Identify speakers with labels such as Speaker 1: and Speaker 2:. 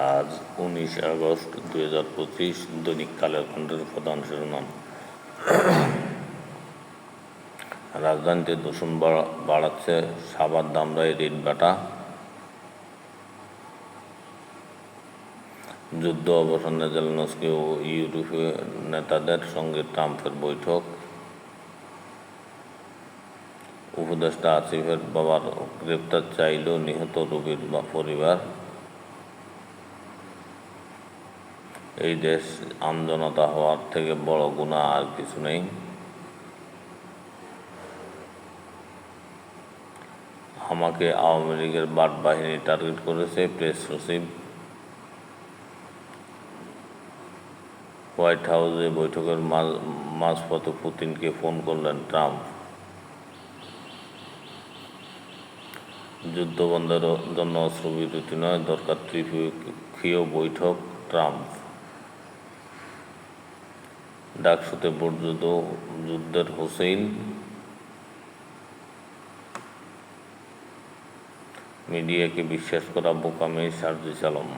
Speaker 1: আজ উনিশ আগস্ট দুই হাজার পঁচিশ দৈনিক কালের খণ্ডের প্রধান শিরোনাম। রাজধানীতে দূষণ বাড়া- বাড়াচ্ছে সাবার দামরাই রিট বাটা যুদ্ধ অবসানে জেলনস্কি ও ইউরোপীয় নেতাদের সঙ্গে ট্রাম্পের বৈঠক। উপদেষ্টা আসিফের বাবার গ্রেপ্তার চাইল নিহত রবির পরিবার। এই দেশ আমজনতা হওয়ার থেকে বড় গুণা আর কিছু নেই। আমাকে আওয়ামী লীগের বাট বাহিনী টার্গেট করেছে, প্রেস সচিব। হোয়াইট হাউসে বৈঠকের মাঝ- মাঝপথে পুতিনকে ফোন করলেন ট্রাম্প। যুদ্ধবন্ধের জন্য অস্ত্রবিরতি নয়, দরকার ত্রিপক্ষীয় বৈঠক, ট্রাম্প। ডাকসুতে বর্জিত যুদ্ধের হোসেন মিডিয়াকে বিশ্বাস করা বোকামে সার্জিস আলম।